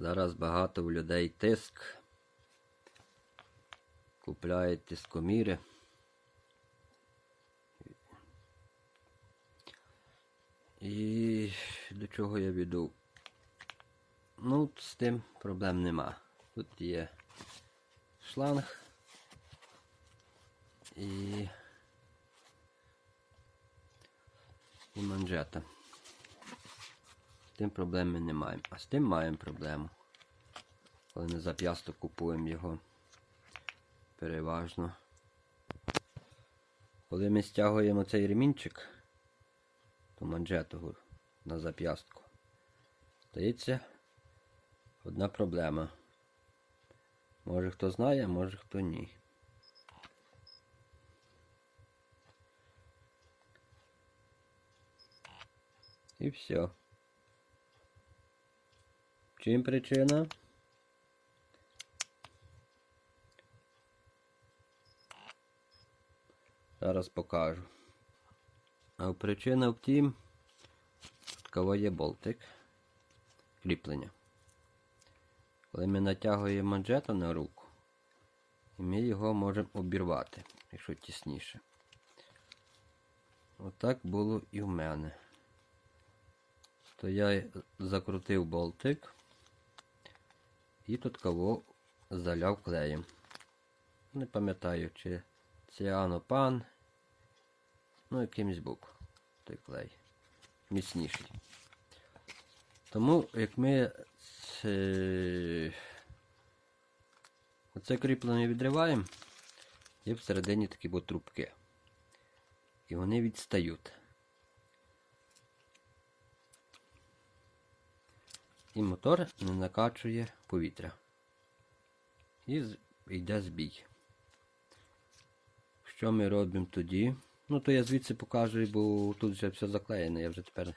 Зараз багато в людей тиск. Купляють тискоміри. І до чого я веду? Ну, з тим проблем нема. Тут є шланг і, і манжета. Тим проблем ми не маємо. А з тим маємо проблему. Коли на зап'ясток купуємо його переважно. Коли ми стягуємо цей ремінчик, то манжету на зап'ястку, стається одна проблема. Може хто знає, може хто ні. І все. Чим причина? Зараз покажу. А причина в тім, кого є болтик кріплення. Коли ми натягуємо манжету на руку, і ми його можемо обірвати, якщо тісніше. Отак було і в мене. То я закрутив болтик і тут кого заляв клеєм. Не пам'ятаю, чи ціанопан, ну якимсь бук той клей. Міцніший. Тому як ми це... оце кріплення відриваємо, є всередині такі от трубки. І вони відстають. І мотор не накачує повітря. І йде збій. Що ми робимо тоді? Ну, то я звідси покажу, бо тут вже все заклеєно. Я вже тепер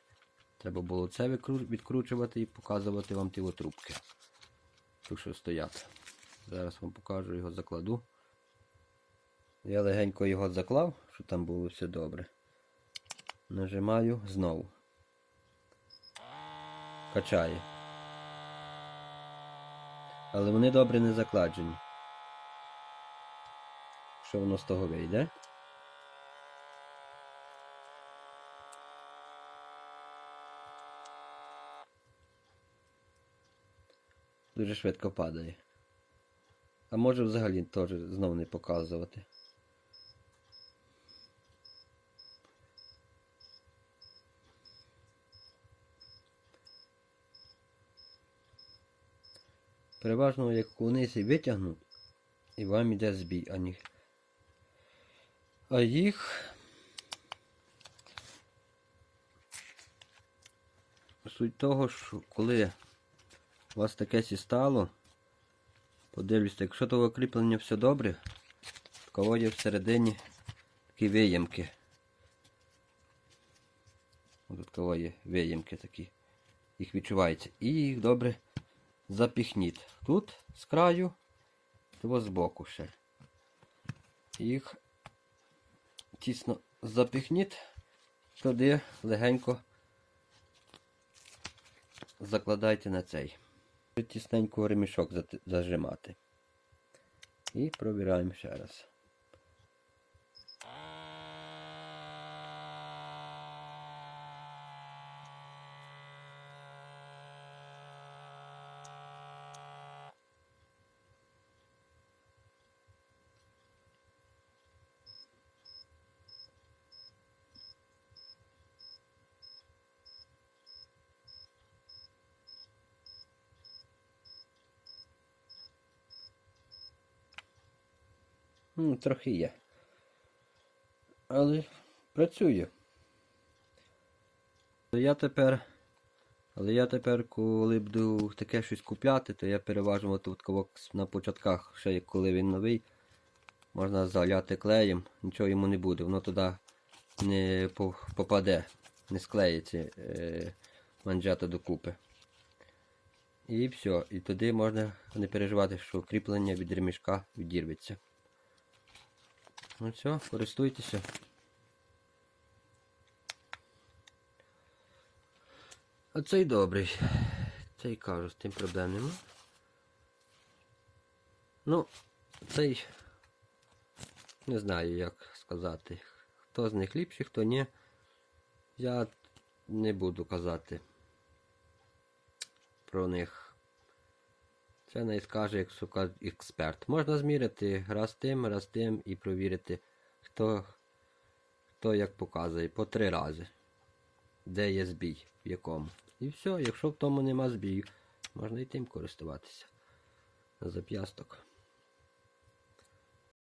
треба було це відкручувати і показувати вам ті трубки. Тут що стоять. Зараз вам покажу, його закладу. Я легенько його заклав, щоб там було все добре. Нажимаю знову. Качає. Але вони добре не закладжені. Що воно з того вийде? Дуже швидко падає. А може взагалі теж знову не показувати. Переважно як вниз і витягну, і вам іде збій, а ні. А їх суть того, що коли у вас таке сі стало, подивлюся, якщо того кріплення все добре, в кого є всередині такі виємки. Тут кого є виємки такі. Їх відчувається. І їх добре запіхніть. Тут з краю, то з боку ще. Їх тісно запіхніть, туди легенько закладайте на цей. Тісненько ремішок зажимати. І провіраємо ще раз. Ну, трохи є. Але працює. Але я тепер. Але я тепер, коли буду таке щось купляти, то я переважно тут кого на початках, ще коли він новий, можна заляти клеєм, нічого йому не буде, воно туди не попаде, не склеїться е, манжета докупи. І все. І тоді можна не переживати, що кріплення від ремішка відірветься. Ну все, користуйтеся. А цей добрий. Цей кажу, з тим проблем нема. Ну, цей. Не знаю, як сказати. Хто з них ліпший, хто ні. Я не буду казати про них. Це не скаже, експерт. Можна зміряти раз тим, раз тим і провірити, хто, хто як показує по три рази. Де є збій, в якому. І все, якщо в тому нема збію, можна і тим користуватися. На зап'ясток.